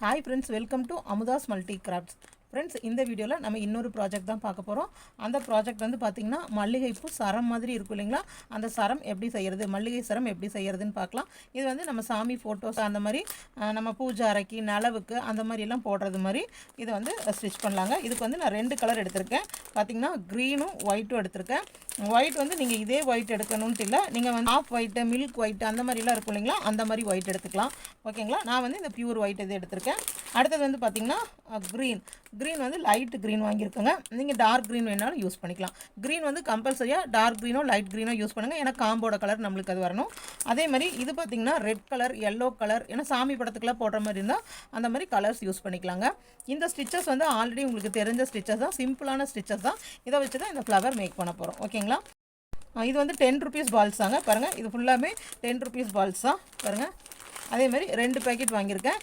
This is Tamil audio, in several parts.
Hi friends welcome to Amudha's multi crafts friends இந்த வீடியோவில் நம்ம இன்னொரு ப்ராஜெக்ட் தான் பார்க்க போகிறோம் அந்த ப்ராஜெக்ட் வந்து பார்த்திங்கன்னா மல்லிகைப்பூ சரம் மாதிரி இருக்கும் இல்லைங்களா? அந்த சரம் எப்படி செய்கிறது மல்லிகை சரம் எப்படி செய்கிறதுன்னு பார்க்கலாம். இது வந்து நம்ம சாமி ஃபோட்டோஸ் அந்த மாதிரி நம்ம பூஜை அறைக்கு நிலவுக்கு அந்த மாதிரி எல்லாம் போடுறது மாதிரி இதை வந்து ஸ்டிச் பண்ணலாங்க. இதுக்கு வந்து நான் ரெண்டு கலர் எடுத்திருக்கேன். பார்த்திங்கன்னா க்ரீனும் ஒயிட்டும் எடுத்திருக்கேன். ஒயிட் வந்து நீங்கள் இதே ஒயிட் எடுக்கணும்ட்டு இல்லை நீங்கள் வந்து ஆஃப் ஒயிட்டு மில்க் ஒயிட் அந்த மாதிரிலாம் இருக்கும் இல்லைங்களா? அந்த மாதிரி ஒயிட் எடுத்துக்கலாம். ஓகேங்களா நான் வந்து இந்த பியூர் ஒயிட் இது எடுத்திருக்கேன். அடுத்தது வந்து பார்த்திங்கன்னா க்ரீன் க்ரீன் வந்து லைட் க்ரீன் வாங்கியிருக்கோங்க. நீங்கள் டார்க் க்ரீன் வேணாலும் யூஸ் பண்ணிக்கலாம். க்ரீன் வந்து கம்பல்சரியாக டார்க் க்ரீனோ லைட் க்ரீனோ யூஸ் பண்ணுங்கள் ஏன்னா காம்போட கலர் நம்மளுக்கு அது வரணும். அதே மாதிரி இது பார்த்திங்கன்னா ரெட் கலர் எல்லோ கலர் ஏன்னா சாமி படத்துக்குலாம் போடுற மாதிரி இருந்தால் அந்த மாதிரி கலர்ஸ் யூஸ் பண்ணிக்கலாங்க. இந்த ஸ்டிச்சஸ் வந்து ஆல்ரெடி உங்களுக்கு தெரிஞ்ச ஸ்டிச்சஸ் தான் சிம்பிளான ஸ்டிச்சஸ் தான். இதை வச்சு தான் இந்த ஃப்ளவர் மேக் பண்ண போகிறோம் ஓகேங்களா இது வந்து டென் ருபீஸ் பால்ஸ் தாங்க. பாருங்கள் இது ஃபுல்லாமே டென் ருபீஸ் பால்ஸ் தான். பாருங்கள் அதே மாதிரி ரெண்டு பேக்கெட் வாங்கியிருக்கேன்.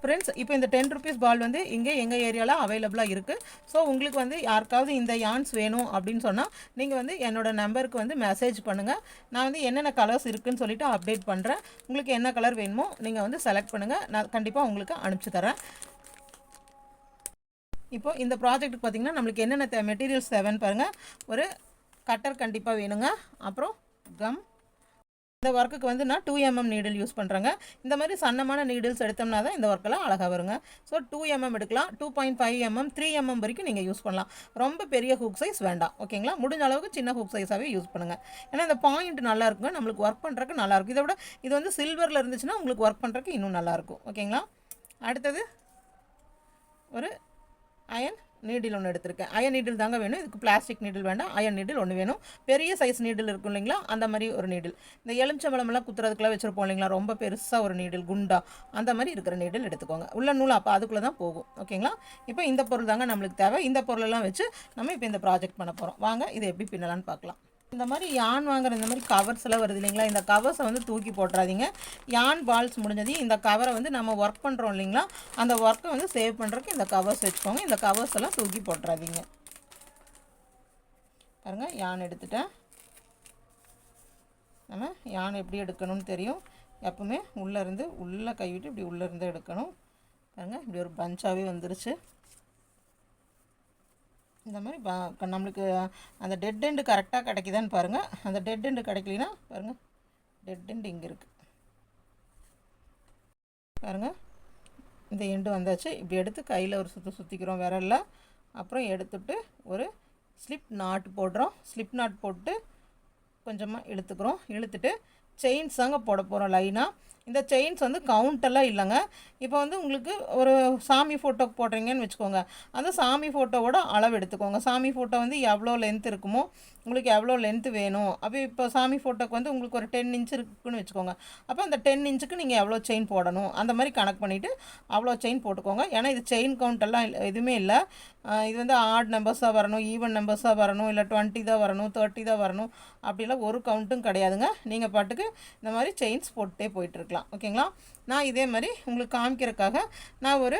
ஃப்ரெண்ட்ஸ் இப்போ இந்த டென் ருபீஸ் பால் வந்து இங்கே எங்கள் ஏரியாவில் அவைலபிளாக இருக்குது ஸோ உங்களுக்கு வந்து யாருக்காவது இந்த யான்ஸ் வேணும் அப்படின்னு சொன்னால் நீங்கள் வந்து என்னோடய நம்பருக்கு வந்து மெசேஜ் பண்ணுங்கள் நான் வந்து என்னென்ன கலர்ஸ் இருக்குன்னு சொல்லிட்டு அப்டேட் பண்ணுறேன் உங்களுக்கு என்ன கலர் வேணுமோ நீங்கள் வந்து செலக்ட் பண்ணுங்கள் நான் கண்டிப்பாக உங்களுக்கு அனுப்பிச்சி தரேன். இப்போ இந்த ப்ராஜெக்ட்டுக்கு பார்த்தீங்கன்னா நம்மளுக்கு என்னென்ன மெட்டீரியல்ஸ் தேவைன்னு பாருங்கள் ஒரு கட்டர் கண்டிப்பாக வேணுங்க. அப்புறம் கம் இந்த ஒர்க்குக்கு வந்து நான் டூ எம்எம் நீடில் யூஸ் பண்ணுறேங்க இந்த மாதிரி சன்னமான நீடில்ஸ் எடுத்தோம்னா தான் இந்த ஒர்க்கெல்லாம் அழகாக வருங்க. ஸோ டூ எம்எம் எடுக்கலாம். Two point five MM three MM வரைக்கும் நீங்கள் யூஸ் பண்ணலாம். ரொம்ப பெரிய ஹூக் சைஸ் வேண்டாம். ஓகேங்களா முடிஞ்ச அளவுக்கு சின்ன ஹூக் சைஸாகவே யூஸ் பண்ணுங்கள் ஏன்னா இந்த பாயிண்ட் நல்லா இருக்குங்க. நம்மளுக்கு ஒர்க் பண்ணுறதுக்கு நல்லாயிருக்கும் இதை விட இது வந்து சில்வரில் இருந்துச்சுன்னா உங்களுக்கு ஒர்க் பண்ணுறதுக்கு இன்னும் நல்லாயிருக்கும் ஓகேங்களா அடுத்தது ஒரு அயன் நீடில் ஒன்று எடுத்திருக்கேன். அயன் நீடில் தாங்க வேணும். இதுக்கு பிளாஸ்டிக் நீடில் வேண்டாம். அயன் நீடில் ஒன்று வேணும். பெரிய சைஸ் நீடில் இருக்கும் இல்லைங்களா? அந்த மாதிரி ஒரு நீடில் இந்த எலுமிச்சம்பழமெல்லாம் குத்துறதுக்குலாம் வச்சுருப்போம் இல்லைங்களா? ரொம்ப பெருசாக ஒரு நீடில் குண்டா. அந்த மாதிரி இருக்கிற நீடில் எடுத்துக்கோங்க. உள்ள நூல் அப்போ அதுக்குள்ளே தான் போகும். ஓகேங்களா இப்போ இந்த பொருள் தாங்க நம்மளுக்கு தேவை. இந்த பொருளெல்லாம் வச்சு நம்ம இப்போ இந்த ப்ராஜெக்ட் பண்ண போகிறோம் வாங்க இதை எப்படி பின்னலான்னு பார்க்கலாம். இந்த மாதிரி யான் வாங்குற இந்த மாதிரி கவர்ஸ் எல்லாம் வருது இல்லைங்களா? இந்த கவர்ஸை வந்து தூக்கி போட்டுறாதீங்க. யான் பால்ஸ் முடிஞ்சதையும் இந்த கவரை வந்து நம்ம ஒர்க் பண்ணுறோம் இல்லைங்களா? அந்த ஒர்க்கை வந்து சேவ் பண்ணுறதுக்கு இந்த கவர்ஸ் வச்சுக்கோங்க. இந்த கவர்ஸ் எல்லாம் தூக்கி போட்டுறாதீங்க. பாருங்க யான் எடுத்துட்டேன். நம்ம யான் எப்படி எடுக்கணும்னு தெரியும். எப்பவுமே உள்ளேருந்து உள்ளே கைவிட்டு இப்படி உள்ளேருந்து எடுக்கணும். பாருங்க இப்படி ஒரு பஞ்சாகவே வந்துருச்சு. இந்த மாதிரி பா நம்மளுக்கு அந்த டெட் எண்டு கரெக்டாக கிடைக்குதான்னு பாருங்கள் அந்த டெட் எண்டு கிடைக்கலனா பாருங்கள் டெட் எண்டு இங்கே இருக்குது பாருங்கள் இந்த எண்டு வந்தாச்சு. இப்படி எடுத்து கையில் ஒரு சுற்று சுற்றிக்கிறோம் விரலில். அப்புறம் எடுத்துட்டு ஒரு ஸ்லிப் நாட் போடுறோம். ஸ்லிப் நாட் போட்டு கொஞ்சமாக இழுத்துக்கிறோம். இழுத்துட்டு செயின்ஸ் தாங்க போட போகிறோம் லைனாக இந்த செயின்ஸ் வந்து கவுண்டெல்லாம் இல்லைங்க. இப்போ வந்து உங்களுக்கு ஒரு சாமி ஃபோட்டோ போடுறீங்கன்னு வச்சுக்கோங்க. அந்த சாமி ஃபோட்டோவோட அளவு எடுத்துக்கோங்க. சாமி ஃபோட்டோ வந்து எவ்வளோ லென்த் இருக்குமோ உங்களுக்கு எவ்வளோ லென்த்து வேணும். அப்போ இப்போ சாமி ஃபோட்டோக்கு வந்து உங்களுக்கு ஒரு டென் இன்ச் இருக்குன்னு வச்சுக்கோங்க. அப்போ அந்த டென் இன்ச்சுக்கு நீங்கள் எவ்வளோ செயின் போடணும்? அந்த மாதிரி கணக்கு பண்ணிவிட்டு அவ்வளோ செயின் போட்டுக்கோங்க. ஏன்னா இது செயின் கவுண்டெல்லாம் இல்லை எதுவுமே இல்லை. இது வந்து ஆட் நம்பர்ஸாக வரணும் ஈவன் நம்பர்ஸாக வரணும் இல்லை டுவெண்ட்டி தான் வரணும் தேர்ட்டி தான் வரணும். அப்படிலாம் ஒரு கவுண்ட்டும் கிடையாதுங்க. நீங்கள் பாட்டுக்கு இந்த மாதிரி செயின்ஸ் போட்டுகிட்டே போயிட்டுருக்கலாம் ஓகேங்களா? நான் இதே மாதிரி உங்களுக்கு காமிக்கிறதுக்காக நான் ஒரு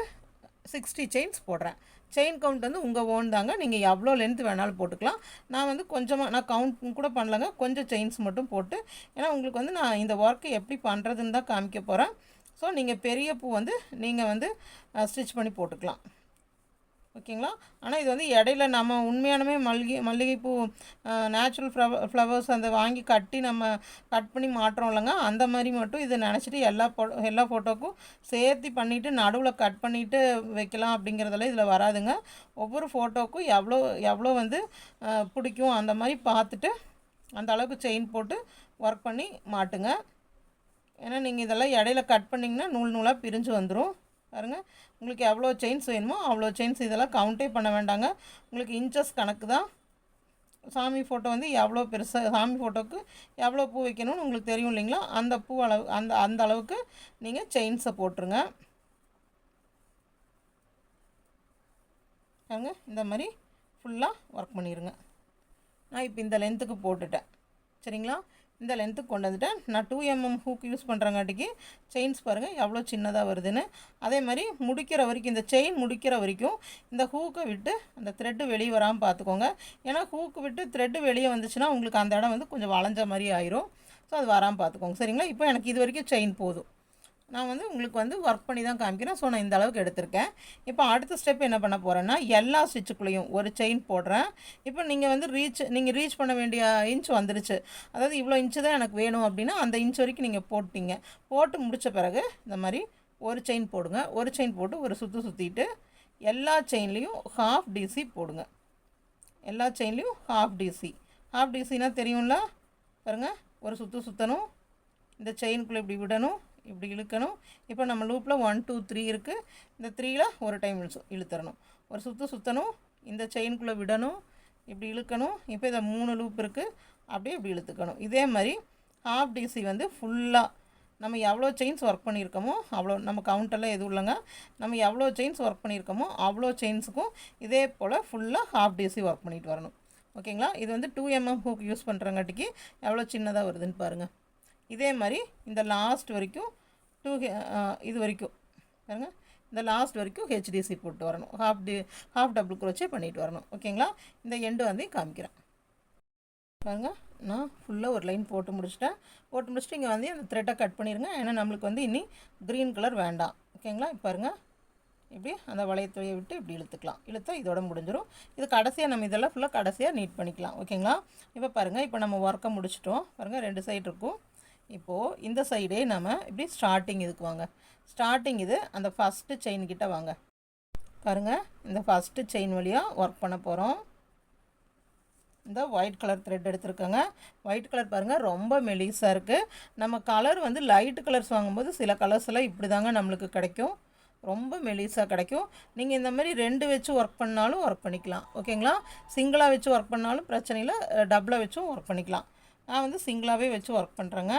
சிக்ஸ்டி செயின்ஸ் போடுறேன். செயின் கவுண்ட் வந்து உங்கள் ஓன் தாங்க. நீங்கள் எவ்வளோ லென்த் வேணாலும் போட்டுக்கலாம். நான் வந்து கொஞ்சமாக நான் கவுண்ட் கூட பண்ணலங்க. கொஞ்சம் செயின்ஸ் மட்டும் போட்டு ஏன்னா உங்களுக்கு வந்து நான் இந்த ஒர்க்கு எப்படி பண்ணுறதுன்னு தான் காமிக்க போகிறேன் ஸோ நீங்கள் பெரிய பூ வந்து நீங்கள் வந்து ஸ்டிச் பண்ணி போட்டுக்கலாம். ஓகேங்களா? ஆனால் இது வந்து இடையில நம்ம உண்மையானமே மல்லிகை மல்லிகைப்பூ நேச்சுரல் ஃப்ளவர் ஃப்ளவர்ஸ் அந்த வாங்கி கட்டி நம்ம கட் பண்ணி மாட்டுறோம் இல்லைங்க. அந்த மாதிரி மட்டும் இதை நினச்சிட்டு எல்லா ஃபோ எல்லா ஃபோட்டோக்கும் சேர்த்து பண்ணிவிட்டு நடுவில் கட் பண்ணிவிட்டு வைக்கலாம் அப்படிங்கிறதெல்லாம் இதில் வராதுங்க. ஒவ்வொரு ஃபோட்டோக்கும் எவ்வளோ எவ்வளோ வந்து பிடிக்கும் அந்த மாதிரி பார்த்துட்டு அந்த அளவுக்கு செயின் போட்டு ஒர்க் பண்ணி மாட்டுங்க. ஏன்னா நீங்கள் இதெல்லாம் இடையில கட் பண்ணிங்கன்னா நூல் நூலாக பிரிஞ்சு வந்துடும் பாருங்கள் உங்களுக்கு எவ்வளோ செயின்ஸ் வேணுமோ அவ்வளோ செயின்ஸ் இதெல்லாம் கவுண்டே பண்ண வேண்டாங்க. உங்களுக்கு இன்ச்சஸ் கணக்கு தான். சாமி ஃபோட்டோ வந்து எவ்வளோ பெருசாக சாமி ஃபோட்டோவுக்கு எவ்வளோ பூ வைக்கணும்னு உங்களுக்கு தெரியும் இல்லைங்களா? அந்த பூ அளவு அந்த அந்த அளவுக்கு நீங்கள் செயின்ஸை போட்டுருங்க. பாருங்க இந்த மாதிரி ஃபுல்லாக ஒர்க் பண்ணிடுங்க நான் இப்போ இந்த லென்த்துக்கு போட்டுட்டேன். சரிங்களா? இந்த லென்த்துக்கு கொண்டு வந்துட்டேன். நான் டூ எம்எம் ஹூக் யூஸ் பண்ணுறங்காட்டிக்கு செயின்ஸ் பாருங்கள் எவ்வளோ சின்னதாக வருதுன்னு. அதே மாதிரி முடிக்கிற வரைக்கும் இந்த செயின் முடிக்கிற வரைக்கும் இந்த ஹூக்கை விட்டு அந்த த்ரெட்டு வெளியே வராமல் பார்த்துக்கோங்க. ஏன்னா ஹூக்கு விட்டு த்ரெட்டு வெளியே வந்துச்சுன்னா உங்களுக்கு அந்த இடம் வந்து கொஞ்சம் வளைஞ்ச மாதிரி ஆயிரும். ஸோ அது வராமல் பார்த்துக்கோங்க. சரிங்களா? இப்போ எனக்கு இது வரைக்கும் செயின் போதும். நான் வந்து உங்களுக்கு வந்து ஒர்க் பண்ணி தான் காமிக்கிறேன். ஸோ நான் இந்த அளவுக்கு எடுத்திருக்கேன். இப்போ அடுத்த ஸ்டெப் என்ன பண்ண போகிறேன்னா எல்லா ஸ்டிச்சுக்குள்ளேயும் ஒரு செயின் போடுறேன். இப்போ நீங்கள் வந்து ரீச் நீங்கள் ரீச் பண்ண வேண்டிய இன்ச் வந்துருச்சு. அதாவது இவ்வளோ இன்ச்சு தான் எனக்கு வேணும் அப்படின்னா அந்த இன்ச் வரைக்கும் நீங்கள் போட்டிங்க. போட்டு முடித்த பிறகு இந்த மாதிரி ஒரு செயின் போடுங்க. ஒரு செயின் போட்டு ஒரு சுற்று சுற்றிட்டு எல்லா செயின்லேயும் ஹாஃப் டிசி போடுங்க. எல்லா செயின்லேயும் ஹாஃப் டிசி ஹாஃப் டிசினா தெரியும்ல? பாருங்கள் ஒரு சுற்று சுற்றணும் இந்த செயினுக்குள்ளே இப்படி விடணும். இப்படி இழுக்கணும். இப்போ நம்ம லூப்பில் ஒன் டூ த்ரீ இருக்குது இந்த த்ரீயில் ஒரு டைம் இழுச்சு இழுத்துறணும் ஒரு சுற்று சுற்றணும் இந்த செயின்குள்ளே விடணும். இப்படி இழுக்கணும். இப்போ இதை மூணு லூப் இருக்குது அப்படியே இப்படி இழுத்துக்கணும். இதே மாதிரி ஹாஃப் டிசி வந்து ஃபுல்லாக நம்ம எவ்வளோ செயின்ஸ் ஒர்க் பண்ணியிருக்கோமோ அவ்வளோ நம்ம கவுண்டெல்லாம் எதுவும் இல்லைங்க. நம்ம எவ்வளோ செயின்ஸ் ஒர்க் பண்ணியிருக்கோமோ அவ்வளோ செயின்ஸுக்கும் இதே போல் ஃபுல்லாக ஹாஃப் டிசி ஒர்க் பண்ணிட்டு வரணும். ஓகேங்களா? இது வந்து டூ எம்எம் ஹூக் யூஸ் பண்ணுறங்காட்டிக்கு எவ்வளோ சின்னதாக வருதுன்னு பாருங்கள் இதே மாதிரி இந்த லாஸ்ட் வரைக்கும் டூ இது வரைக்கும். பாருங்கள் இந்த லாஸ்ட் வரைக்கும் ஹெச்டிசி போட்டு வரணும். Half D half double crochet பண்ணிட்டு வரணும். ஓகேங்களா இந்த எண்டு வந்து காமிக்கிறேன். பாருங்கள் நான் ஃபுல்லாக ஒரு லைன் போட்டு முடிச்சிட்டேன். போட்டு முடிச்சுட்டு இங்கே வந்து அந்த த்ரெட்டை கட் பண்ணிடுங்க ஏன்னா நம்மளுக்கு வந்து இனி க்ரீன் கலர் வேண்டாம். ஓகேங்களா இப்போ பாருங்கள் இப்படி அந்த வளையத்துறையை விட்டு இப்படி இழுத்துக்கலாம். இழுத்தா இதோட முடிஞ்சிடும் இது கடைசியாக நம்ம இதெல்லாம் ஃபுல்லாக கடைசியாக நீட் பண்ணிக்கலாம். ஓகேங்களா இப்போ பாருங்கள் இப்போ நம்ம ஒர்க்கை முடிச்சிட்டோம். பாருங்கள் ரெண்டு சைடு இருக்கும். இப்போது இந்த சைடே நம்ம இப்படி ஸ்டார்டிங் இதுக்கு வாங்க. ஸ்டார்டிங் இது அந்த ஃபஸ்ட்டு செயின் கிட்ட வாங்க. பாருங்கள் இந்த ஃபஸ்ட்டு செயின் வழியாக ஒர்க் பண்ண போகிறோம் இந்த ஒயிட் கலர் த்ரெட் எடுத்துருக்கோங்க. ஒயிட் கலர் பாருங்கள் ரொம்ப மெலிசாக இருக்குது நம்ம கலர் வந்து லைட் கலர்ஸ் வாங்கும்போது சில கலர்ஸ் எல்லாம் இப்படி தாங்க நம்மளுக்கு கிடைக்கும். ரொம்ப மெலிசாக கிடைக்கும். நீங்கள் இந்த மாதிரி ரெண்டு வச்சு ஒர்க் பண்ணாலும் ஒர்க் பண்ணிக்கலாம். ஓகேங்களா சிங்கிளாக வச்சு ஒர்க் பண்ணாலும் பிரச்சனை இல்லை. டபுளாக வச்சும் ஒர்க் பண்ணிக்கலாம். நான் வந்து சிங்கிளாகவே வச்சு ஒர்க் பண்ணுறேங்க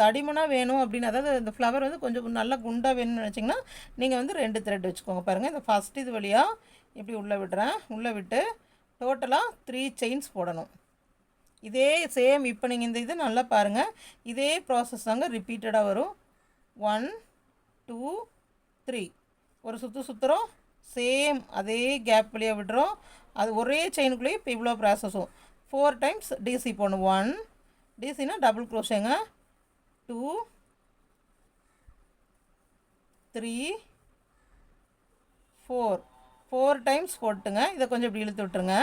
தடிமனாக வேணும் அப்படின்னு அதாவது இந்த ஃப்ளவர் வந்து கொஞ்சம் நல்லா குண்டாக வேணும்னு நினச்சிங்கன்னா நீங்கள் வந்து ரெண்டு த்ரெட் வச்சுக்கோங்க பாருங்கள் இந்த ஃபஸ்ட் இது வழியாக இப்படி உள்ளே விடுறேன். உள்ளே விட்டு டோட்டலாக த்ரீ செயின்ஸ் போடணும். இதே சேம் இப்போ நீங்கள் இந்த இது நல்லா பாருங்கள் இதே ப்ராசஸ் தாங்க ரிப்பீட்டடாக வரும். ஒன் டூ த்ரீ ஒரு சுற்று சுற்றுறோம் சேம் அதே கேப் வழியாக விடுறோம். அது ஒரே செயினுக்குள்ளேயே இப்போ இவ்வளோ ப்ராசஸும் ஃபோர் டைம்ஸ் டிசி போடணும் ஒன் டிசினா double குரோஷேங்க two three four four times போட்டுங்க. இதை கொஞ்சம் இப்படி இழுத்து விட்டுருங்க.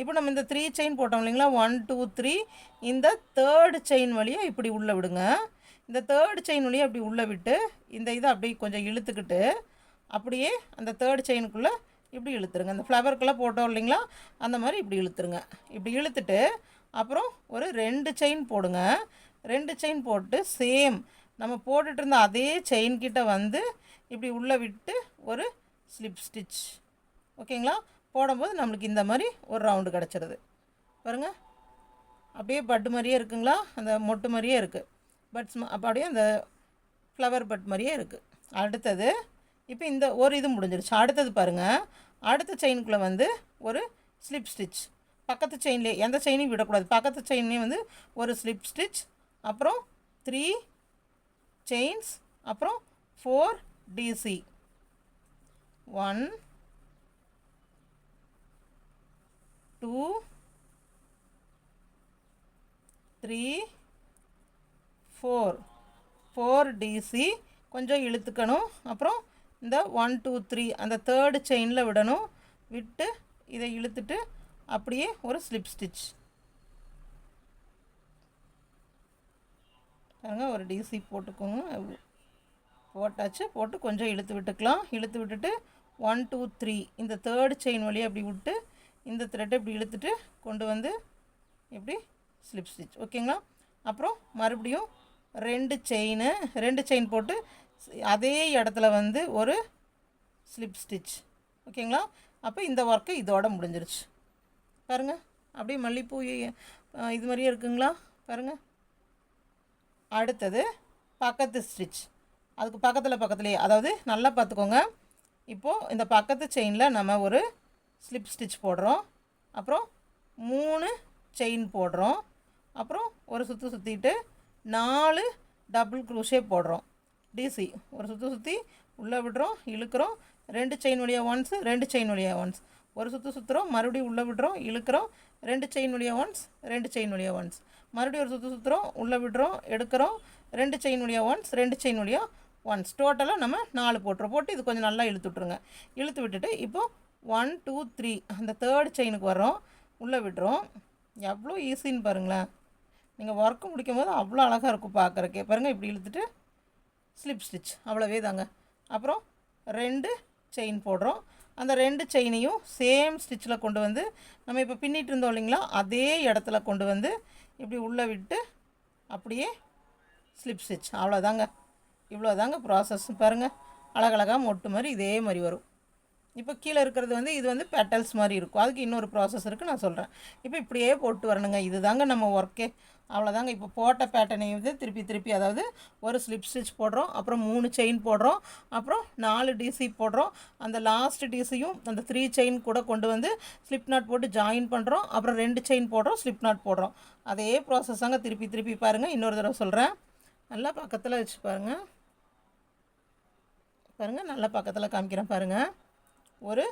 இப்போ நம்ம இந்த த்ரீ செயின் போட்டோம் இல்லைங்களா? ஒன் டூ த்ரீ இந்த தேர்டு செயின் வழியாக இப்படி உள்ளே விடுங்க. இந்த தேர்டு செயின் வழியாக அப்படி உள்ளே விட்டு இந்த இதை அப்படியே கொஞ்சம் இழுத்துக்கிட்டு அப்படியே அந்த தேர்டு செயினுக்குள்ளே இப்படி இழுத்துருங்க. இந்த ஃப்ளவருக்குள்ளே போட்டோம் இல்லைங்களா? அந்த மாதிரி இப்படி இழுத்துருங்க. இப்படி இழுத்துட்டு அப்புறம் ஒரு ரெண்டு செயின் போடுங்க. ரெண்டு செயின் போட்டு சேம் நம்ம போட்டுட்டு இருந்த அதே செயின் கிட்ட வந்து இப்படி உள்ளே விட்டு ஒரு ஸ்லிப் ஸ்டிச் ஓகேங்களா போடும்போது நம்மளுக்கு இந்த மாதிரி ஒரு ரவுண்டு கிடச்சிருது. பாருங்கள் அப்படியே பட்டு மாதிரியே இருக்குங்களா? அந்த மொட்டு மாதிரியே இருக்குது பட்ஸ் அப்படியே அந்த ஃப்ளவர் பட் மாதிரியே இருக்குது அடுத்தது இப்போ இந்த ஒரு இது முடிஞ்சிருச்சு. அடுத்தது பாருங்கள் அடுத்த செயினுக்குள்ளே வந்து ஒரு ஸ்லிப் ஸ்டிச் பக்கத்து செயின்லேயே எந்த செயினையும் விடக்கூடாது. பக்கத்து செயின்லேயும் வந்து ஒரு ஸ்லிப் ஸ்டிச் அப்புறம் த்ரீ செயின்ஸ் அப்புறம் four DC one two three four four DC கொஞ்சம் இழுத்துக்கணும். அப்புறம் இந்த ஒன் டூ த்ரீ அந்த தேர்டு செயினில் விடணும். விட்டு இதை இழுத்துட்டு அப்படியே ஒரு ஸ்லிப் ஸ்டிச் பாருங்க ஒரு டிசி போட்டுக்கோங்க. போட்டாச்சு போட்டு கொஞ்சம் இழுத்து விட்டுக்கலாம். இழுத்து விட்டுட்டு ஒன் டூ த்ரீ இந்த தேர்டு செயின் வழியாக அப்படி விட்டு இந்த த்ரெட்டை இப்படி இழுத்துட்டு கொண்டு வந்து இப்படி ஸ்லிப் ஸ்டிச் ஓகேங்களா அப்புறம் மறுபடியும் ரெண்டு செயின் ரெண்டு செயின் போட்டு அதே இடத்துல வந்து ஒரு ஸ்லிப் ஸ்டிச் ஓகேங்களா அப்போ இந்த ஒர்க்கு இதோட முடிஞ்சிருச்சு. பாருங்கள் அப்படியே மல்லிப்பூ இது மாதிரியே இருக்குங்களா? பாருங்கள் அடுத்தது பக்கத்து ஸ்டிச் அதுக்கு பக்கத்தில் பக்கத்துலேயே. அதாவது நல்லா பார்த்துக்கோங்க இப்போது இந்த பக்கத்து செயினில் நம்ம ஒரு ஸ்லிப் ஸ்டிச் போடுறோம். அப்புறம் மூணு செயின் போடுறோம். அப்புறம் ஒரு சுற்று சுற்றிட்டு நாலு டபுள் க்ரூஷே போடுறோம். டிசி ஒரு சுற்று சுற்றி உள்ளே விடுறோம் இழுக்கிறோம். ரெண்டு செயின் வழியாக ஒன்ஸ் ரெண்டு செயின் வழியாக ஒன்ஸ் ஒரு சுற்று சுற்றுறோம் மறுபடியும் உள்ளே விடுறோம் இழுக்கிறோம். ரெண்டு செயின் வழியாக ஒன்ஸ் ரெண்டு செயின் வழியாக ஒன்ஸ் மறுபடியும் ஒரு சுற்று சுற்றுறோம் உள்ளே விடுறோம் எடுக்கிறோம். ரெண்டு செயின் வழியாக ஒன்ஸ் ரெண்டு செயின் வழியாக ஒன்ஸ் டோட்டலாக நம்ம நாலு போட்டுரும் போட்டு இது கொஞ்சம் நல்லா இழுத்து விட்ருங்க இழுத்து விட்டுட்டு இப்போது ஒன் டூ த்ரீ அந்த தேர்ட் செயினுக்கு வரோம் உள்ளே விடுறோம். எவ்வளோ ஈஸின்னு பாருங்களேன். நீங்கள் ஒர்க்கு முடிக்கும் போது அவ்வளோ அழகாக இருக்கும் பார்க்குறக்கே பாருங்கள் இப்படி இழுத்துட்டு ஸ்லிப் ஸ்டிச். அவ்வளோவே தாங்க அப்புறம் ரெண்டு செயின் போடுறோம். அந்த ரெண்டு செயினையும் சேம் ஸ்டிச்சில் கொண்டு வந்து நம்ம இப்போ பின்னிட்டு இருந்தோம் இல்லைங்களா? அதே இடத்துல கொண்டு வந்து இப்படி உள்ளே விட்டு அப்படியே ஸ்லிப் ஸ்டிச். அவ்வளோதாங்க. இவ்வளோ தாங்க ப்ராசஸ் பாருங்கள் அழகழகாக மொட்டு மாதிரி இதே மாதிரி வரும். இப்போ கீழே இருக்கிறது வந்து இது வந்து பெட்டல்ஸ் மாதிரி இருக்கும். அதுக்கு இன்னொரு ப்ராசஸ் இருக்குது நான் சொல்கிறேன் இப்போ இப்படியே போட்டு வரணுங்க. இது தாங்க நம்ம ஒர்க்கே அவ்வளோதாங்க இப்போ போட்ட பேட்டர்னை வந்து திருப்பி திருப்பி அதாவது ஒரு ஸ்லிப் ஸ்டிச் போடுறோம் அப்புறம் மூணு செயின் போடுறோம் அப்புறம் நாலு டிசி போடுறோம். அந்த லாஸ்ட் டிசியும் அந்த த்ரீ செயின் கூட கொண்டு வந்து ஸ்லிப் நாட் போட்டு ஜாயின் பண்ணுறோம் அப்புறம் ரெண்டு செயின் போடுறோம் ஸ்லிப் நாட் போடுறோம். அதே ப்ராசஸ் தாங்க திருப்பி திருப்பி பாருங்கள் இன்னொரு தடவை சொல்கிறேன் நல்லா பக்கத்தில் வச்சு பாருங்கள் பாருங்கள் நல்லா பக்கத்தில் காமிக்கிறேன் பாருங்கள் ஒரு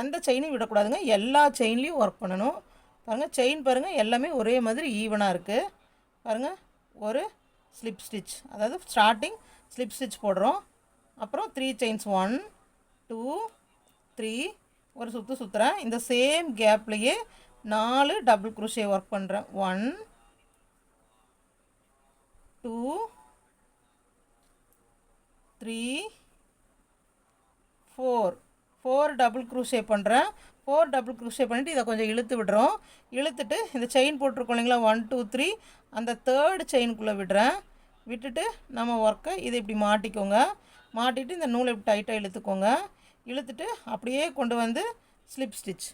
எந்த செயினையும் விடக்கூடாதுங்க. எல்லா செயின்லேயும் ஒர்க் பண்ணணும். பாருங்கள் செயின் பாருங்கள் எல்லாமே ஒரே மாதிரி ஈவனாக இருக்குது பாருங்கள் ஒரு ஸ்லிப் ஸ்டிச் அதாவது ஸ்டார்டிங் ஸ்லிப் ஸ்டிச் போடுறோம். அப்புறம் three chains one two three ஒரு சுற்று சுற்றுறேன் இந்த சேம் கேப்லேயே நாலு டபுள் குருஷே ஒர்க் பண்ணுறேன் one two three four four double crochet பண்ணுறேன் ஃபோர் டபுள் க்ரூஷே பண்ணிவிட்டு இதை கொஞ்சம் இழுத்து விடுறோம். இழுத்துட்டு இந்த செயின் போட்டிருக்கோம் இல்லைங்களா? ஒன் டூ த்ரீ அந்த தேர்டு செயினுக்குள்ளே விடுறேன். விட்டுட்டு நம்ம ஒர்க்கை இதை இப்படி மாட்டிக்கோங்க. மாட்டிட்டு இந்த நூலை இப்படி டைட்டாக இழுத்துக்கோங்க. இழுத்துட்டு அப்படியே கொண்டு வந்து ஸ்லிப் ஸ்டிச்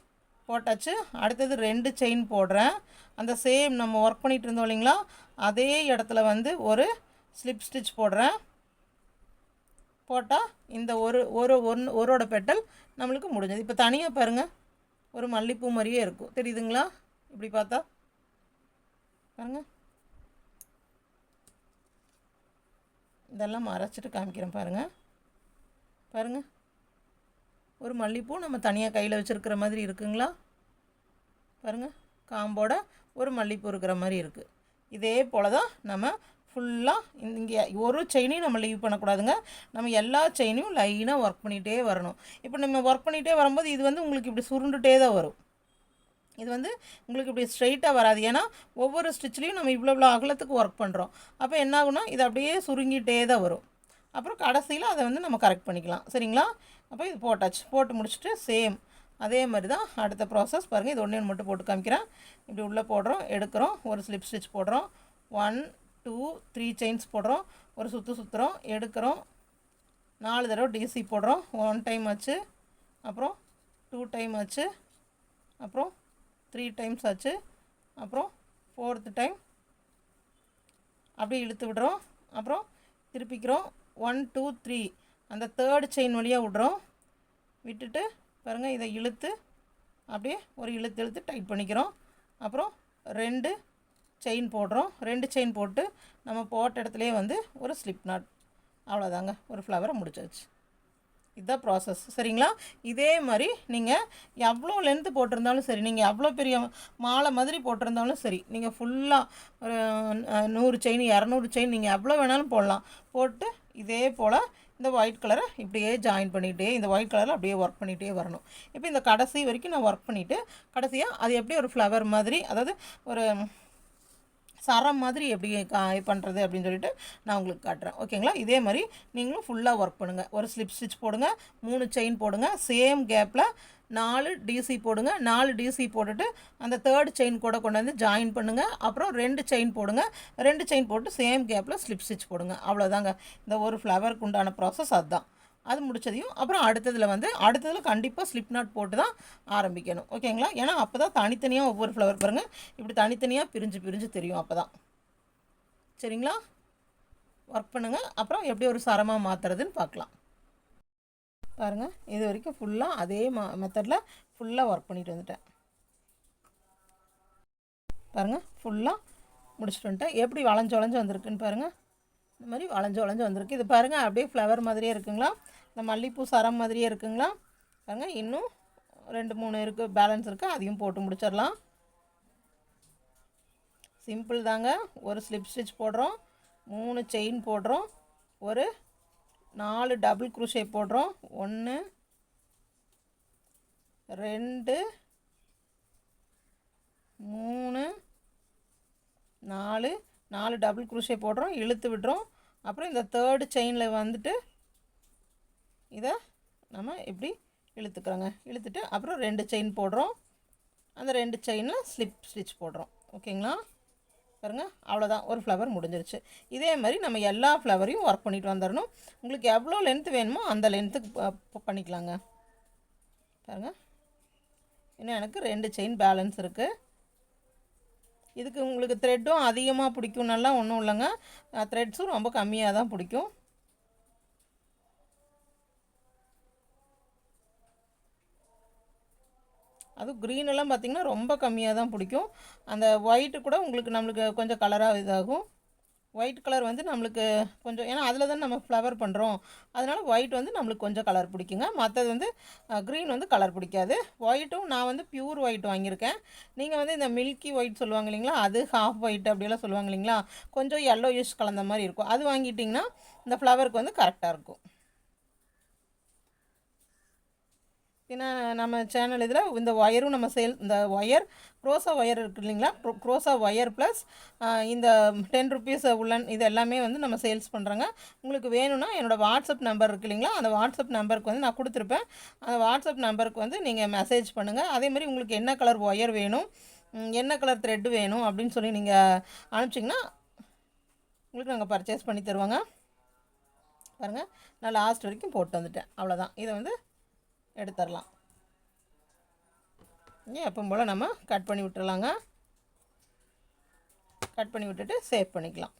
போட்டாச்சு. அடுத்தது ரெண்டு செயின் போடுறேன். அந்த சேம் நம்ம ஒர்க் பண்ணிகிட்டு இருந்தோம் இல்லைங்களா? அதே இடத்துல வந்து ஒரு ஸ்லிப் ஸ்டிச் போடுறேன். போட்டால் இந்த ஒரு ஒரு ஒன்று ஒரோட பெட்டல் நம்மளுக்கு முடிஞ்சது. இப்போ தனியாக பாருங்கள் ஒரு மல்லிப்பூ மாதிரியே இருக்கும். தெரியுதுங்களா? இப்படி பார்த்தா? பாருங்க. இதெல்லாம் மறைச்சிட்டு காமிக்கிறேன் பாருங்கள் பாருங்கள் ஒரு மல்லிப்பூ நம்ம தனியாக கையில் வச்சுருக்கிற மாதிரி இருக்குங்களா? பாருங்கள் காம்போட ஒரு மல்லிப்பூ இருக்கிற மாதிரி இருக்குது இதே போல் தான் நம்ம ஃபுல்லாக இங்கே ஒரு செயினையும் நம்ம லீவ் பண்ணக்கூடாதுங்க. நம்ம எல்லா செயினையும் லைனாக ஒர்க் பண்ணிகிட்டே வரணும். இப்போ நம்ம ஒர்க் பண்ணிகிட்டே வரும்போது இது வந்து உங்களுக்கு இப்படி சுருண்டுட்டே தான் வரும். இது வந்து உங்களுக்கு இப்படி ஸ்ட்ரைட்டாக வராது. ஏன்னா ஒவ்வொரு ஸ்டிச்லேயும் நம்ம இவ்வளோ இவ்வளோ அகலத்துக்கு ஒர்க் பண்ணுறோம் அப்போ என்ன ஆகுனா இது அப்படியே சுருங்கிட்டே தான் வரும். அப்புறம் கடைசியில் அதை வந்து நம்ம கரெக்ட் பண்ணிக்கலாம். சரிங்களா? அப்போ இது போட்டாச்சு. போட்டு முடிச்சுட்டு சேம் அதே மாதிரி தான் அடுத்த ப்ராசஸ் பாருங்கள் இது ஒன்றே ஒன்று மட்டும் போட்டு காமிக்கிறேன். இப்படி உள்ளே போடுறோம் எடுக்கிறோம். ஒரு ஸ்லிப் ஸ்டிச் போடுறோம். ஒன் டூ த்ரீ செயின்ஸ் போடுறோம். ஒரு சுற்று சுற்றுறோம் எடுக்கிறோம். நாலு தடவை டிசி போடுறோம். ஒன் டைம் ஆச்சு. அப்புறம் டூ டைம் ஆச்சு. அப்புறம் த்ரீ டைம்ஸ் ஆச்சு. அப்புறம் ஃபோர்த்து டைம் அப்படியே இழுத்து விடுறோம். அப்புறம் திருப்பிக்கிறோம். ஒன் டூ த்ரீ அந்த தேர்டு செயின் வழியாக விடுறோம். விட்டுட்டு பாருங்கள் இதை இழுத்து அப்படியே ஒரு இழுத்து இழுத்து டைட் பண்ணிக்கிறோம். அப்புறம் ரெண்டு செயின் போடுறோம். ரெண்டு செயின் போட்டு நம்ம போட்ட இடத்துலையே வந்து ஒரு ஸ்லிப் நாட் அவ்வளோதாங்க ஒரு ஃப்ளவரை முடிச்சாச்சு. இதுதான் ப்ராசஸ் சரிங்களா? இதே மாதிரி நீங்கள் எவ்வளோ லென்த்து போட்டிருந்தாலும் சரி நீங்கள் எவ்வளோ பெரிய மாலை மாதிரி போட்டிருந்தாலும் சரி நீங்கள் ஃபுல்லாக ஒரு நூறு செயின் இரநூறு செயின் நீங்கள் எவ்வளோ வேணாலும் போடலாம். போட்டு இதே போல் இந்த ஒயிட் கலரை இப்படியே ஜாயின் பண்ணிகிட்டே இந்த ஒயிட் கலரில் அப்படியே ஒர்க் பண்ணிகிட்டே வரணும். இப்போ இந்த கடைசி வரைக்கும் நான் ஒர்க் பண்ணிவிட்டு கடைசியாக அது எப்படி ஒரு ஃப்ளவர் மாதிரி அதாவது ஒரு சரம் மாதிரி எப்படி இது பண்ணுறது அப்படின்னு சொல்லிட்டு நான் உங்களுக்கு காட்டுறேன். ஓகேங்களா? இதே மாதிரி நீங்களும் ஃபுல்லாக ஒர்க் பண்ணுங்கள் ஒரு ஸ்லிப் ஸ்டிச் போடுங்க மூணு செயின் போடுங்க சேம் கேப்பில் நாலு டிசி போடுங்க நாலு டிசி போட்டுட்டு அந்த தேர்ட் செயின் கூட கொண்டு வந்து ஜாயின் பண்ணுங்கள் அப்புறம் ரெண்டு செயின் போடுங்க. ரெண்டு செயின் போட்டு சேம் கேப்பில் ஸ்லிப் ஸ்டிச் போடுங்க. அவ்வளோதாங்க இந்த ஒரு ஃப்ளவருக்கு உண்டான ப்ராசஸ் அதுதான். அது முடிச்சதையும் அப்புறம் அடுத்ததில் வந்து அடுத்ததில் கண்டிப்பாக ஸ்லிப் நாட் போட்டு தான் ஆரம்பிக்கணும். ஓகேங்களா ஏன்னா அப்போ தான் தனித்தனியாக ஒவ்வொரு ஃப்ளவர் பாருங்கள் இப்படி தனித்தனியாக பிரிஞ்சு பிரிஞ்சு தெரியும் அப்போ தான் சரிங்களா? ஒர்க் பண்ணுங்கள் அப்புறம் எப்படி ஒரு சரமாக மாற்றுறதுன்னு பார்க்கலாம். பாருங்கள் இது வரைக்கும் ஃபுல்லாக அதே மா மெத்தடில் ஃபுல்லாக ஒர்க் பண்ணிட்டு வந்துட்டேன். பாருங்கள் ஃபுல்லாக முடிச்சுட்டு வந்துட்டேன். எப்படி வளைஞ்சு வளைஞ்சு வந்திருக்குன்னு பாருங்கள் இந்த மாதிரி வளைஞ்சு வளைஞ்சு வந்திருக்கு. இது பாருங்கள் அப்படியே ஃப்ளவர் மாதிரியே இருக்குங்களா? இந்த மல்லிப்பூ சரம் மாதிரியே இருக்குங்களா? பாருங்கள் இன்னும் ரெண்டு மூணு இருக்குது பேலன்ஸ் இருக்குது அதையும் போட்டு முடிச்சிடலாம். சிம்பிள் தாங்க. ஒரு ஸ்லிப் ஸ்டிச் போடுறோம். மூணு செயின் போடுறோம். ஒரு நாலு டபுள் குருஷே போடுறோம். ஒன்று ரெண்டு மூணு நாலு நாலு டபுள் குருஷே போடுறோம். இழுத்து விடுறோம். அப்புறம் இந்த தேர்டு செயினில் வந்துட்டு இதை நம்ம இப்படி இழுத்துக்கிறோங்க? இழுத்துட்டு அப்புறம் ரெண்டு செயின் போடுறோம். அந்த ரெண்டு செயினில் ஸ்லிப் ஸ்டிச் போடுறோம். ஓகேங்களா? பாருங்கள் அவ்வளோதான் ஒரு ஃப்ளவர் முடிஞ்சிருச்சு. இதே மாதிரி நம்ம எல்லா ஃப்ளவரையும் ஒர்க் பண்ணிட்டு வந்துடணும் உங்களுக்கு எவ்வளோ லென்த்து வேணுமோ அந்த லென்த்துக்கு பண்ணிக்கலாங்க. பாருங்கள் இன்னும் எனக்கு ரெண்டு செயின் பேலன்ஸ் இருக்குது இதுக்கு உங்களுக்கு த்ரெட்டும் அதிகமாக பிடிக்கும்னாலாம் ஒன்றும் இல்லைங்க. த்ரெட்ஸும் ரொம்ப கம்மியாக தான் பிடிக்கும். அதுவும் க்ரீன் எல்லாம் பார்த்திங்கன்னா ரொம்ப கம்மியாக தான் பிடிக்கும். அந்த ஒயிட்டு கூட உங்களுக்கு நம்மளுக்கு கொஞ்சம் கலராக இதாகும். ஒயிட் கலர் வந்து நம்மளுக்கு கொஞ்சம் ஏன்னா அதில் தான் நம்ம ஃப்ளவர் பண்ணுறோம் அதனால் ஒயிட் வந்து நம்மளுக்கு கொஞ்சம் கலர் பிடிக்குங்க. மற்றது வந்து க்ரீன் வந்து கலர் பிடிக்காது. ஒயிட்டும் நான் வந்து பியூர் ஒயிட் வாங்கியிருக்கேன். நீங்கள் வந்து இந்த மில்கி ஒயிட் சொல்லுவாங்க இல்லைங்களா? அது ஹாஃப் ஒயிட் அப்படியெல்லாம் சொல்லுவாங்க இல்லைங்களா? கொஞ்சம் எல்லோ யூஸ் கலந்த மாதிரி இருக்கும். அது வாங்கிட்டிங்கன்னா இந்த ஃப்ளவருக்கு வந்து கரெக்டாக இருக்கும். ஏன்னா நம்ம சேனல் இதில் இந்த ஒயரும் நம்ம சேல் இந்த ஒயர் க்ரோஸா ஒயர் இருக்குது இல்லைங்களா? க்ரோஸா ஒயர் ப்ளஸ் இந்த டென் ருபீஸ் உள்ளன் இது எல்லாமே வந்து நம்ம சேல்ஸ் பண்ணுறோங்க உங்களுக்கு வேணும்னா என்னோடய வாட்ஸ்அப் நம்பர் இருக்குது இல்லைங்களா? அந்த வாட்ஸ்அப் நம்பருக்கு வந்து நான் கொடுத்துருப்பேன். அந்த வாட்ஸ்அப் நம்பருக்கு வந்து நீங்கள் மெசேஜ் பண்ணுங்கள் அதேமாதிரி உங்களுக்கு என்ன கலர் ஒயர் வேணும் என்ன கலர் த்ரெட்டு வேணும் அப்படின்னு சொல்லி நீங்கள் அனுப்பிச்சிங்கன்னா உங்களுக்கு நாங்கள் பர்ச்சேஸ் பண்ணி தருவாங்க. பாருங்கள் நான் லாஸ்ட் வரைக்கும் போட்டு வந்துட்டேன். அவ்வளோதான் இதை வந்து எடுத்துடலாம் எப்பவும் போல் நம்ம கட் பண்ணி விட்டுடலாங்க கட் பண்ணி விட்டுட்டு சேவ் பண்ணிக்கலாம்.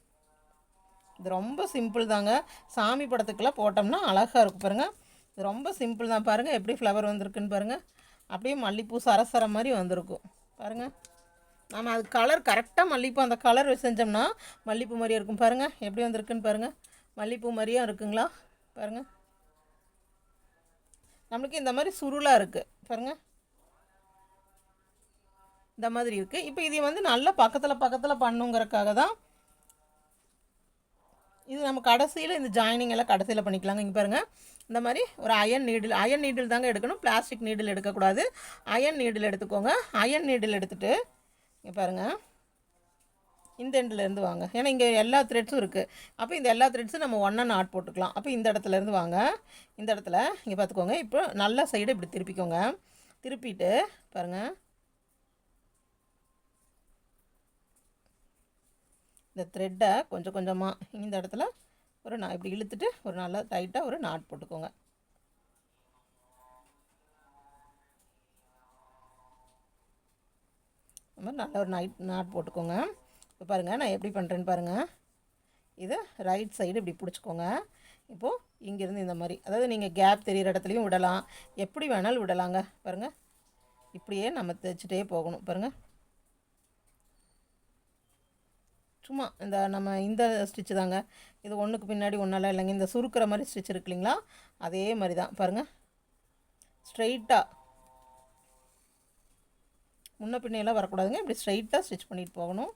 இது ரொம்ப சிம்பிள் தாங்க. சாமி படத்துக்கெல்லாம் போட்டோம்னா அழகாக இருக்கும் பாருங்கள் இது ரொம்ப சிம்பிள் தான். பாருங்கள் எப்படி ஃப்ளவர் வந்திருக்குன்னு பாருங்கள் அப்படியே மல்லிப்பூ சரசர மாதிரி வந்திருக்கும். பாருங்கள் நம்ம அது கலர் கரெக்டாக மல்லிப்பூ அந்த கலர் செஞ்சோம்னா மல்லிப்பூ மாதிரியே இருக்கும் பாருங்கள் எப்படி வந்திருக்குன்னு பாருங்கள் மல்லிப்பூ மாதிரியும் இருக்குங்களா? பாருங்கள் நம்மளுக்கு இந்த மாதிரி சுருளாக இருக்குது பாருங்கள் இந்த மாதிரி இருக்குது இப்போ இதை வந்து நல்லா பக்கத்தில் பக்கத்தில் பண்ணுங்கிறக்காக தான் இது நம்ம கடைசியில் இந்த ஜாயினிங் எல்லாம் கடைசியில் பண்ணிக்கலாங்க. இங்கே பாருங்கள் இந்த மாதிரி ஒரு அயன் நீடில் அயன் நீடில் தாங்க எடுக்கணும். பிளாஸ்டிக் நீடில் எடுக்கக்கூடாது. அயன் நீடில் எடுத்துக்கோங்க. அயன் நீடில் எடுத்துகிட்டு இங்கே பாருங்கள் இந்த எண்ட்லேருந்து வாங்க. ஏன்னா இங்கே எல்லா த்ரெட்ஸும் இருக்குது அப்போ இந்த எல்லா த்ரெட்ஸும் நம்ம ஒன்றா நாட் போட்டுக்கலாம். அப்போ இந்த இடத்துலேருந்து வாங்க. இந்த இடத்துல இங்கே பார்த்துக்கோங்க இப்போ நல்ல சைடு இப்படி திருப்பிக்கோங்க. திருப்பிட்டு பாருங்கள் இந்த த்ரெட்டை கொஞ்சம் கொஞ்சமாக இந்த இடத்துல ஒரு நான் இப்படி இழுத்துட்டு ஒரு நல்லா டைட்டாக ஒரு நாட் போட்டுக்கோங்க. இந்த மாதிரி நல்ல ஒரு நைட் நாட் போட்டுக்கோங்க. இப்போ பாருங்கள் நான் எப்படி பண்ணுறேன்னு பாருங்கள் இதை ரைட் சைடு இப்படி பிடிச்சிக்கோங்க. இப்போது இங்கேருந்து இந்த மாதிரி அதாவது நீங்கள் கேப் தெரிகிற இடத்துலையும் விடலாம். எப்படி வேணாலும் விடலாங்க. பாருங்கள் இப்படியே நம்ம தைச்சிட்டே போகணும். பாருங்கள் சும்மா இந்த நம்ம இந்த ஸ்டிச்சு தாங்க. இது ஒன்றுக்கு பின்னாடி ஒன்றால் இல்லைங்க. இந்த சுருக்கிற மாதிரி ஸ்டிச் இருக்கு இல்லைங்களா? அதே மாதிரி தான். பாருங்கள் ஸ்ட்ரைட்டாக முன்ன பின்னையெல்லாம் வரக்கூடாதுங்க. இப்படி ஸ்ட்ரைட்டாக ஸ்டிச் பண்ணிட்டு போகணும்.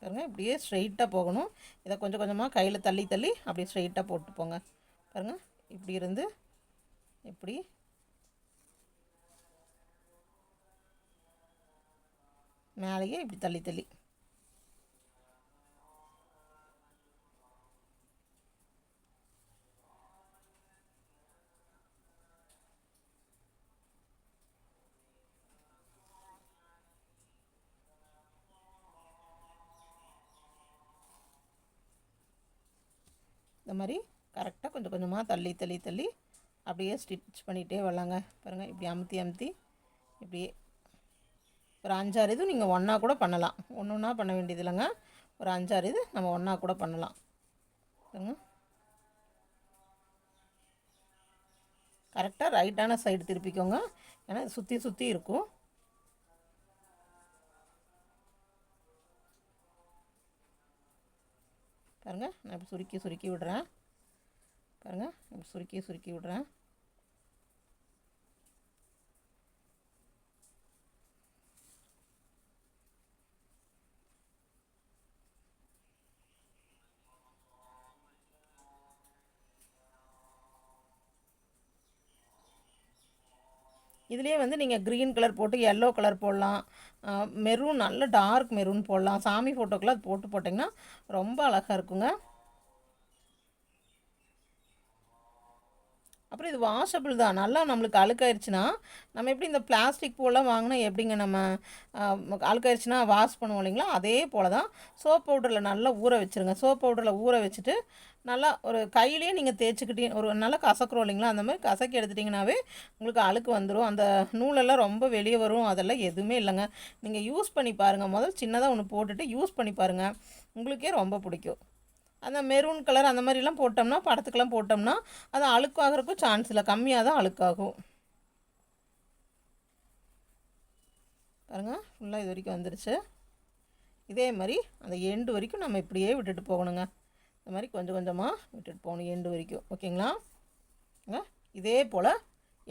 பாருங்கள் இப்படியே ஸ்ட்ரைட்டாக போகணும். இதை கொஞ்சம் கொஞ்சமாக கையில் தள்ளி தள்ளி அப்படியே ஸ்ட்ரைட்டாக போட்டு போங்க. பாருங்கள் இப்படி இருந்து இப்படி. மேலேயே இப்படி தள்ளி தள்ளி. இந்த மாதிரி கரெக்டாக கொஞ்சம் கொஞ்சமாக தள்ளி தள்ளி தள்ளி அப்படியே ஸ்டிச் பண்ணிகிட்டே வரலாங்க. பாருங்கள் இப்படி அமுத்தி அமுத்தி இப்படியே ஒரு அஞ்சாறு இது நீங்கள் ஒன்றா கூட பண்ணலாம். ஒன்று ஒன்றா பண்ண வேண்டியது இல்லைங்க. ஒரு அஞ்சாறு இது நம்ம ஒன்றா கூட பண்ணலாம். பாருங்க. கரெக்டாக ரைட்டான சைடு திருப்பிக்கோங்க. ஏன்னா சுற்றி சுற்றி இருக்கும். பாருங்கள் நான் இப்போ சுருக்கி சுருக்கி விடுறேன். பாருங்கள் இப்போ சுருக்கி சுருக்கி விடுறேன். இதுலேயே வந்து நீங்கள் க்ரீன் கலர் போட்டு எல்லோ கலர் போடலாம். மெரூன் நல்ல டார்க் மெரூன் போடலாம். சாமி ஃபோட்டோக்கெல்லாம் அது போட்டு போட்டிங்கன்னா ரொம்ப அழகாக இருக்குங்க. அப்புறம் இது வாஷபிள் தான். நல்லா நம்மளுக்கு அழுக்காயிருச்சுன்னா நம்ம எப்படி இந்த பிளாஸ்டிக் பூவெல்லாம் வாங்கினா எப்படிங்க நம்ம அழுக்காயிருச்சுன்னா வாஷ் பண்ணுவோம் இல்லைங்களா? அதே போல் தான் சோப் பவுடரில் நல்லா ஊற வச்சுருங்க. சோப் பவுடரில் ஊற வச்சுட்டு நல்லா ஒரு கையிலேயே நீங்கள் தேய்ச்சிக்கிட்டீங்க ஒரு நல்லா கசக்குறோம் இல்லைங்களா? அந்த மாதிரி கசக்கி எடுத்துட்டிங்கனாவே உங்களுக்கு அழுக்கு வந்துடும் அந்த நூலெல்லாம் ரொம்ப வெளியே வரும். அதெல்லாம் எதுவுமே இல்லைங்க. நீங்கள் யூஸ் பண்ணி பாருங்கள் முதல் சின்னதாக ஒன்று போட்டுட்டு யூஸ் பண்ணி பாருங்கள் உங்களுக்கே ரொம்ப பிடிக்கும். அந்த மெரூன் கலர் அந்த மாதிரிலாம் போட்டோம்னா படத்துக்கெல்லாம் போட்டோம்னா அது அழுக்காகிறதுக்கும் சான்ஸ் இல்லை. கம்மியாக தான் அழுக்காகும். பாருங்கள் ஃபுல்லாக இது வரைக்கும் வந்துருச்சு. இதே மாதிரி அந்த எண்டு வரைக்கும் நம்ம இப்படியே விட்டுட்டு போகணுங்க. இந்த மாதிரி கொஞ்சம் கொஞ்சமாக விட்டுட்டு போகணும் எண்டு வரைக்கும். ஓகேங்களா? இதே போல்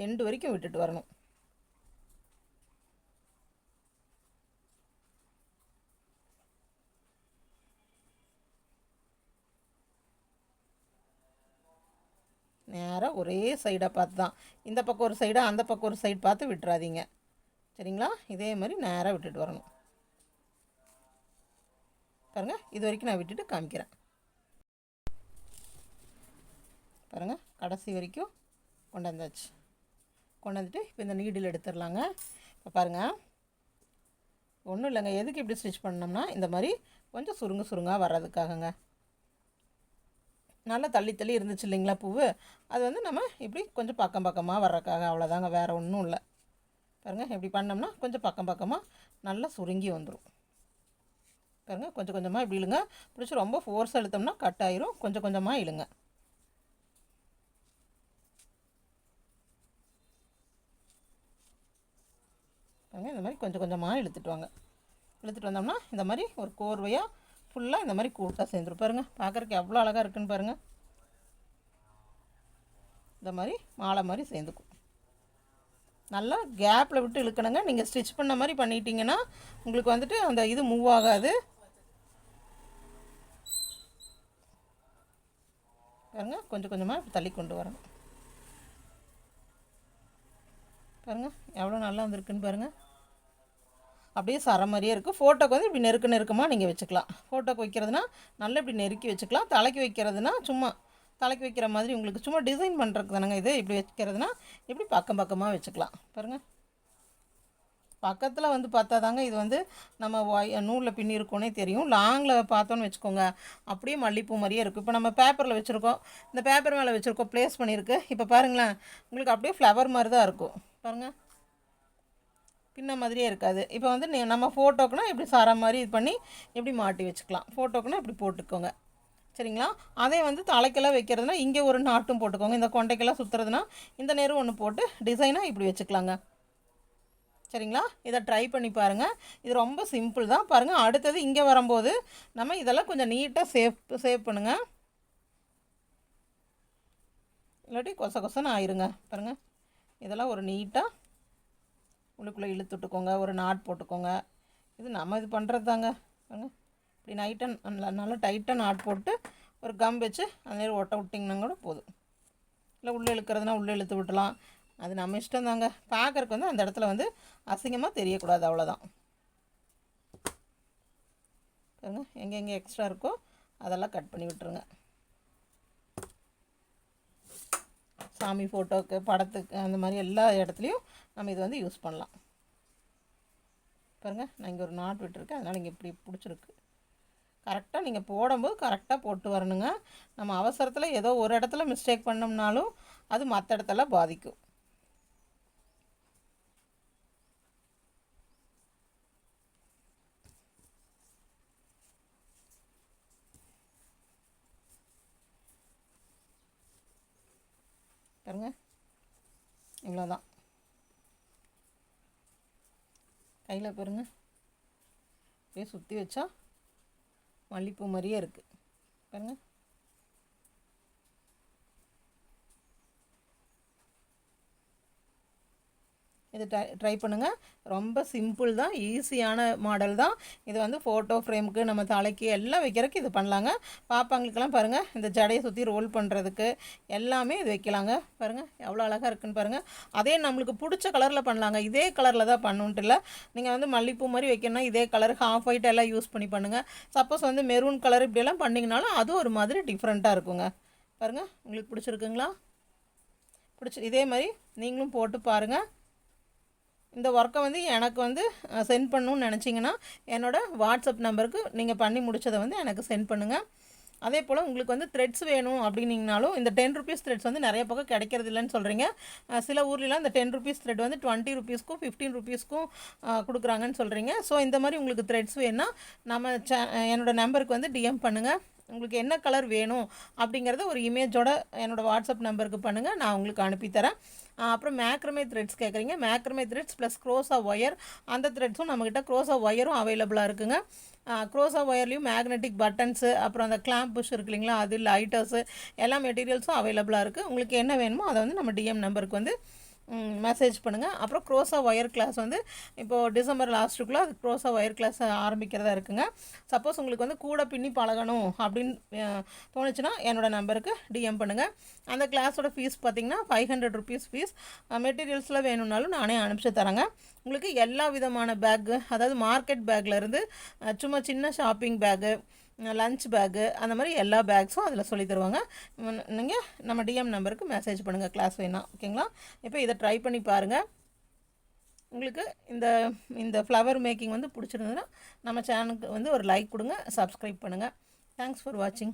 எண்டு வரைக்கும் விட்டுட்டு வரணும். நேராக ஒரே சைடாக பார்த்து தான் இந்த பக்கம் ஒரு சைடு அந்த பக்கம் ஒரு சைடு பார்த்து விட்டுறாதீங்க. சரிங்களா? இதே மாதிரி நேராக விட்டுட்டு வரணும். பாருங்க இது வரைக்கும் நான் விட்டுட்டு காமிக்கிறேன். பாருங்க கடைசி வரைக்கும் கொண்டாந்தாச்சு கொண்டாந்துட்டு இப்போ இந்த நீடில் எடுத்துடலாங்க. இப்போ பாருங்கள் ஒன்றும் இல்லைங்க. எதுக்கு இப்படி ஸ்டிச் பண்ணோம்னா இந்த மாதிரி கொஞ்சம் சுருங்க சுருங்காக வர்றதுக்காகங்க. நல்லா தள்ளி தள்ளி இருந்துச்சு இல்லைங்களா பூவு? அது வந்து நம்ம இப்படி கொஞ்சம் பக்கம் பக்கமாக வர்றக்காக அவ்வளோதாங்க வேறு ஒன்றும் இல்லை. பாருங்கள் இப்படி பண்ணோம்னா கொஞ்சம் பக்கம் பக்கமாக நல்லா சுருங்கி வந்துடும் பாருங்கள் கொஞ்சம் கொஞ்சமாக இப்படி இழுங்க. பிடிச்சி ரொம்ப ஃபோர்ஸ் அழுத்தம்னா கட் ஆயிரும். கொஞ்சம் கொஞ்சமாக இழுங்க. பாருங்க இந்த மாதிரி கொஞ்சம் கொஞ்சமாக இழுத்துட்டு வாங்க. இழுத்துட்டு வந்தோம்னா இந்த மாதிரி ஒரு கோர்வையாக ஃபுல்லாக இந்த மாதிரி கூட்டாக சேர்ந்துரும். பாருங்கள் பார்க்குறக்கு எவ்வளோ அழகாக இருக்குன்னு பாருங்கள் இந்த மாதிரி மாலை மாதிரி சேர்ந்துக்கும். நல்லா கேப்பில் விட்டு இழுக்கணுங்க. நீங்கள் ஸ்டிச் பண்ண மாதிரி பண்ணிட்டீங்கன்னா உங்களுக்கு வந்துட்டு அந்த இது மூவ் ஆகாது. பாருங்க கொஞ்சம் கொஞ்சமாக தள்ளி கொண்டு வரணும். பாருங்கள் எவ்வளோ நல்லா வந்திருக்குன்னு பாருங்கள் அப்படியே சர மாதிரியே இருக்குது ஃபோட்டோக்கு வந்து இப்படி நெருக்க நெருக்கமாக நீங்கள் வச்சுக்கலாம். ஃபோட்டோக்கு வைக்கிறதுனா நல்லா இப்படி நெருக்கி வச்சுக்கலாம். தலைக்கு வைக்கிறதுனா சும்மா தலைக்கு வைக்கிற மாதிரி உங்களுக்கு சும்மா டிசைன் பண்ணுறதுக்கு தானங்க இது. இப்படி வைக்கிறதுனா இப்படி பக்கம் பக்கமாக வச்சுக்கலாம். பாருங்கள் பக்கத்தில் வந்து பார்த்தா தாங்க இது வந்து நம்ம ஒய் நூலில் பின்னி இருக்கோன்னே தெரியும். லாங்கில் பார்த்தோன்னு வச்சுக்கோங்க. அப்படியே மல்லிப்பூ மாதிரியே இருக்கும் இப்போ நம்ம பேப்பரில் வச்சுருக்கோம். இந்த பேப்பர் மேலே வச்சுருக்கோம். ப்ளேஸ் பண்ணியிருக்கு. இப்போ பாருங்களேன். உங்களுக்கு அப்படியே ஃப்ளவர் மாதிரி தான் இருக்கும். பாருங்கள் பின்ன மாதிரியே இருக்காது. இப்போ வந்து நீ நம்ம ஃபோட்டோக்குனா இப்படி சாரா மாதிரி இது பண்ணி இப்படி மாட்டி வச்சுக்கலாம். ஃபோட்டோக்குனா இப்படி போட்டுக்கோங்க. சரிங்களா? அதே வந்து தலைக்கெல்லாம் வைக்கிறதுனா இங்கே ஒரு நாட்டும் போட்டுக்கோங்க. இந்த கொண்டைக்கெல்லாம் சுற்றுறதுனா இந்த நேரம் ஒன்று போட்டு டிசைனாக இப்படி வச்சுக்கலாங்க. சரிங்களா? இதை ட்ரை பண்ணி பாருங்கள் இது ரொம்ப சிம்பிள் தான். பாருங்கள் அடுத்தது இங்கே வரும்போது நம்ம இதெல்லாம் கொஞ்சம் நீட்டாக சேவ் சேவ் பண்ணுங்கள் இல்லாட்டி கொச கொசன்னு ஆயிருங்க. பாருங்கள் இதெல்லாம் ஒரு நீட்டாக உள்ளுக்குள்ளே இழுத்து விட்டுக்கோங்க ஒரு நாட் போட்டுக்கோங்க. இது நம்ம இது பண்ணுறது தாங்க இப்படி நைட்டாக நல்லா நல்லா டைட்டாக நாட் போட்டு ஒரு கம் வச்சு அந்த நேரம் ஒட்ட விட்டிங்கன்னா கூட போதும். இல்லை உள்ளே இழுக்கிறதுனா உள்ளே இழுத்து விட்டலாம். அது நம்ம இஷ்டம் தாங்க பார்க்குறக்கு வந்து அந்த இடத்துல வந்து அசிங்கமாக தெரியக்கூடாது அவ்வளோதான் பாருங்க எங்கெங்கே எக்ஸ்ட்ரா இருக்கோ அதெல்லாம் கட் பண்ணி விட்டுருங்க. சாமி ஃபோட்டோவுக்கு படத்துக்கு அந்த மாதிரி எல்லா இடத்துலையும் நம்ம இது வந்து யூஸ் பண்ணலாம். பாருங்கள் நான் இங்கே ஒரு நாட் விட்டுருக்கேன். அதனால் இங்கே இப்படி பிடிச்சிருக்கு. கரெக்டாக நீங்கள் போடும்போது கரெக்டாக போட்டு வரணுங்க. நம்ம அவசரத்தில் ஏதோ ஒரு இடத்துல மிஸ்டேக் பண்ணோம்னாலும் அது மற்ற இடத்துல பாதிக்கும். பாருங்க. இவ்வளோதான் கையில் பாருங்க. அப்படியே சுற்றி வச்சா மல்லிப்பூ மாதிரியே இருக்குது பாருங்கள் இது ட்ரை ட்ரை பண்ணுங்கள் ரொம்ப சிம்பிள் தான் ஈஸியான மாடல் தான். இது வந்து ஃபோட்டோ ஃப்ரேமுக்கு நம்ம தலைக்கு எல்லாம் வைக்கிறதுக்கு இது பண்ணலாங்க. பாப்பாங்களுக்கெல்லாம் பாருங்கள் இந்த ஜடையை சுற்றி ரோல் பண்ணுறதுக்கு எல்லாமே இது வைக்கலாங்க. பாருங்கள் எவ்வளோ அழகாக இருக்குன்னு பாருங்கள் அதே நம்மளுக்கு பிடிச்ச கலரில் பண்ணலாங்க. இதே கலரில் தான் பண்ணுன்ட்டு இல்லை. நீங்கள் வந்து மல்லிப்பூ மாதிரி வைக்கணும்னா இதே கலர் ஹாஃப் ஒயிட் எல்லாம் யூஸ் பண்ணி பண்ணுங்கள் சப்போஸ் வந்து மெரூன் கலர் இப்படியெல்லாம் பண்ணிங்கனாலும் அதுவும் ஒரு மாதிரி டிஃப்ரெண்ட்டாக இருக்குங்க. பாருங்கள் உங்களுக்கு பிடிச்சிருக்குங்களா? பிடிச்சி இதே மாதிரி நீங்களும் போட்டு பாருங்கள் இந்த ஒர்க்கை வந்து எனக்கு வந்து சென்ட் பண்ணணும்னு நினச்சிங்கன்னா என்னோடய வாட்ஸ்அப் நம்பருக்கு நீங்கள் பண்ணி முடித்ததை வந்து எனக்கு சென்ட் பண்ணுங்கள் அதே போல் உங்களுக்கு வந்து த்ரெட்ஸ் வேணும் அப்படின்னீங்கனாலும் இந்த டென் ருபீஸ் த்ரெட்ஸ் வந்து நிறைய பக்கம் கிடைக்கிறது இல்லைன்னு சொல்கிறீங்க சில ஊர்லலாம் இந்த டென் ருபீஸ் த்ரெட் வந்து டுவெண்ட்டி ருபீஸ்க்கும் ஃபிஃப்டீன் ருபீஸ்க்கும் கொடுக்குறாங்கன்னு சொல்கிறீங்க ஸோ இந்த மாதிரி உங்களுக்கு த்ரெட்ஸ் வேணும்னா நம்ம சே என்னோட நம்பருக்கு வந்து டிஎம் பண்ணுங்கள் உங்களுக்கு என்ன கலர் வேணும் அப்படிங்கிறத ஒரு இமேஜோட என்னோடய வாட்ஸ்அப் நம்பருக்கு பண்ணுங்கள் நான் உங்களுக்கு அனுப்பித்தரேன் அப்புறம் மேக்ரமே த்ரெட்ஸ் கேட்குறீங்க macrame threads plus crochet wire அந்த த்ரெட்ஸும் நம்மக்கிட்ட க்ரோஸா ஒயரும் அவைலபிளாக இருக்குங்க. க்ரோஸா ஒயர்லேயும் மேக்னெட்டிக் பட்டன்ஸு அப்புறம் அந்த கிளாம்ப் புஷ் இருக்கு இல்லைங்களா? அது லைட்டர்ஸு எல்லா மெட்டீரியல்ஸும் அவைலபிளாக இருக்குது உங்களுக்கு என்ன வேணுமோ அதை வந்து நம்ம டிஎம் நம்பருக்கு வந்து மெசேஜ் பண்ணுங்கள் அப்புறம் க்ரோஸா ஒயர் கிளாஸ் வந்து இப்போது டிசம்பர் லாஸ்ட்டுக்குள்ளே அது க்ரோஸா ஒயர் கிளாஸ் ஆரம்பிக்கிறதா இருக்குங்க. சப்போஸ் உங்களுக்கு வந்து கூட பின்னி பழகணும் அப்படின்னு தோணுச்சுன்னா என்னோடய நம்பருக்கு டிஎம் பண்ணுங்கள் அந்த கிளாஸோட ஃபீஸ் பார்த்தீங்கன்னா ஃபைவ் ஹண்ட்ரட் ருபீஸ் ஃபீஸ் மெட்டீரியல்ஸில் வேணும்னாலும் நானே அனுப்பிச்சு தரேங்க. உங்களுக்கு எல்லா விதமான பேக்கு அதாவது மார்க்கெட் பேக்லேருந்து சும்மா சின்ன ஷாப்பிங் பேக்கு லஞ்ச் பேக்கு அந்த மாதிரி எல்லா பேக்ஸும் அதில் சொல்லி தருவாங்க. நீங்கள் நம்ம டிஎம் நம்பருக்கு மெசேஜ் பண்ணுங்கள் கிளாஸ் வேணா ஓகேங்களா இப்போ இதை ட்ரை பண்ணி பாருங்கள் உங்களுக்கு இந்த இந்த ஃப்ளவர் மேக்கிங் வந்து பிடிச்சிருந்ததுன்னா நம்ம சேனலுக்கு வந்து ஒரு லைக் கொடுங்க சப்ஸ்கிரைப் பண்ணுங்கள் தேங்க்ஸ் ஃபார் வாட்சிங்